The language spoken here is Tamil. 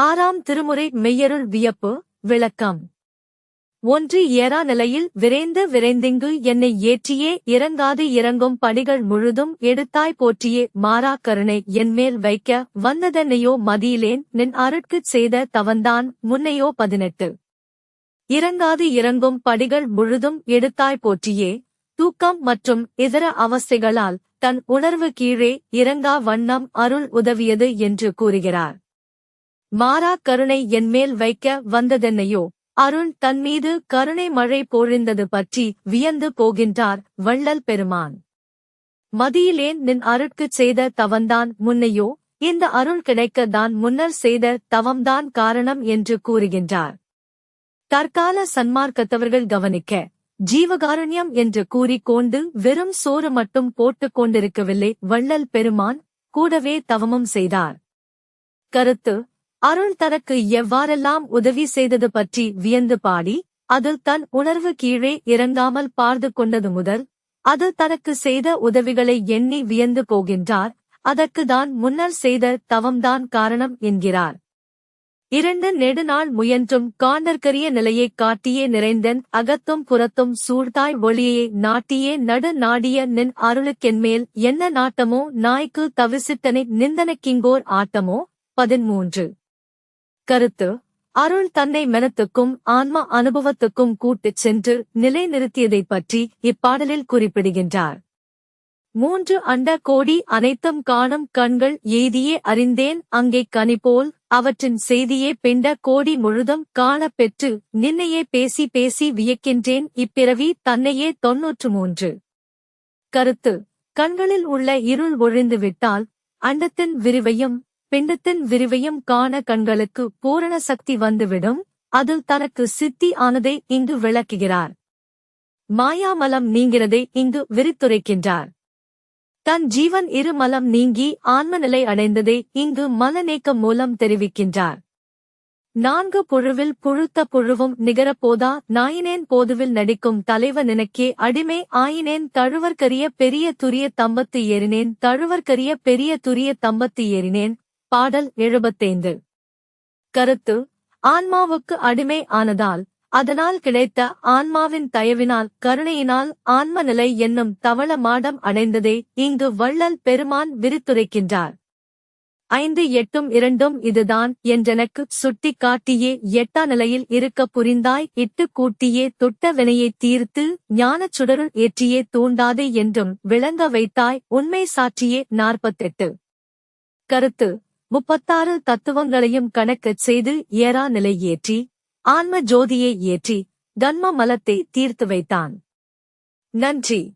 ஆறாம் திருமுறை மெய்யருள் வியப்பு விளக்கம். ஒன்று ஏறா நிலையில் விரைந்து விரைந்திங்கு என்னை ஏற்றியே இறங்காது இறங்கும் படிகள் முழுதும் எடுத்தாய் போற்றியே மாறா கருணை என்மேல் வைக்க வந்ததென்னையோ மதியிலேன் நின் அருட்குச் செய்த தவந்தான் முன்னையோ பதினெட்டு. இறங்காது இறங்கும் படிகள் முழுதும் எடுத்தாய் போற்றியே தூக்கம் மற்றும் இதர அவஸ்தைகளால் தன் உணர்வு கீழே இறங்கா வண்ணம் அருள் உதவியது என்று கூறுகிறார். மாறா கருணை என்மேல் வைக்க வந்ததென்னையோ? அருண் தன்மீது கருணை மழை பொழிந்தது பற்றி வியந்து போகின்றார் வள்ளல் பெருமான். மதியிலேன் நின் அருட்குச் செய்த தவந்தான் முன்னையோ? இந்த அருள் கிடைக்க தான் முன்னர் செய்த தவம்தான் காரணம் என்று கூறுகின்றார். தற்கால சன்மார்க்கத்தவர்கள் கவனிக்க ஜீவகாருண்யம் என்று கூறிக்கொண்டு வெறும் சோறு மட்டும் போட்டுக் கொண்டிருக்கவில்லை வள்ளல் பெருமான். கூடவே தவமும் செய்தார். கருத்து அருள் தனக்கு எவ்வாறெல்லாம் உதவி செய்தது பற்றி வியந்து பாடி அதில் தன் உணர்வு கீழே இறங்காமல் பார்த்து கொண்டது முதல் அது தனக்கு செய்த உதவிகளை எண்ணி வியந்து போகின்றார் அதற்கு தான் முன்னர் செய்த தவம்தான் காரணம் என்கிறார். இரண்டு நெடுநாள் முயன்றும் காண்டற்கரிய நிலையைக் காட்டியே நிறைந்தன் அகத்தும் புறத்தும் சூழ்தாய் ஒளியை நாட்டியே நடு நாடிய நின் அருளுக்கென்மேல் என்ன நாட்டமோ நாய்க்கு தவிசித்தனை நிந்தனக்கிங்கோர் ஆட்டமோ? பதிமூன்று கருத்து அருள் தன்னை மனத்துக்கும் ஆன்ம அனுபவத்துக்கும் கூட்டுச் சென்று நிலைநிறுத்தியதைப் பற்றி இப்பாடலில் குறிப்பிடுகின்றார். மூன்று அண்ட கோடி அனைத்தும் காணும் கண்கள் எய்தியே அறிந்தேன் அங்கே கனிபோல் அவற்றின் செய்தியே பிண்ட கோடி முழுதும் காணப் பெற்று நின்னையே பேசி பேசி வியக்கின்றேன் இப்பிறவி தன்னையே தொன்னூற்று மூன்று. கருத்து கண்களில் உள்ள இருள் ஒழிந்து விட்டால் அண்டத்தின் விரிவையும் பிண்டத்தின் விரிவையும் காண கண்களுக்கு பூரண சக்தி வந்துவிடும். அது தனக்கு சித்தி ஆனதை இங்கு விளக்குகிறார். மாயாமலம் நீங்கிறதை இங்கு விரித்துரைக்கின்றார். தன் ஜீவன் இருமலம் நீங்கி ஆன்மநிலை அடைந்ததை இங்கு மலநேக்கம் மூலம் தெரிவிக்கின்றார். நான்கு புழுவில் புழுத்த புழுவும் நிகரப்போதா நாயினேன் போதுவில் நடிக்கும் தலைவ நினைக்கே அடிமை ஆயினேன் தழுவர்கரிய பெரிய துரிய தம்பத்து ஏறினேன் தழுவர்கரிய பெரிய துரிய தம்பத்து ஏறினேன் பாடல் எழுபத்தைந்து. கருத்து ஆன்மாவுக்கு அடிமை ஆனதால் அதனால் கிடைத்த ஆன்மாவின் தயவினால் கருணையினால் ஆன்ம நிலை என்னும் தவள மாடம் அடைந்ததே இங்கு வள்ளல் பெருமான் விரித்துரைக்கின்றார். ஐந்து எட்டும் இரண்டும் இதுதான் என்றெனக்கு சுட்டி காட்டியே எட்டா நிலையில் இருக்க புரிந்தாய் இட்டு கூட்டியே தொட்ட வினையைத் தீர்த்து ஞானச் சுடருள் ஏற்றியே தூண்டாதே என்றும் விளங்க வைத்தாய் உண்மை சாற்றியே நாற்பத்தெட்டு. கருத்து முப்பத்தாறு தத்துவங்களையும் கணக்கச் செய்து ஏறா நிலை ஏற்றி ஆன்ம ஜோதியை ஏற்றி தன்ம மலத்தை தீர்த்து வைத்தான். நன்றி.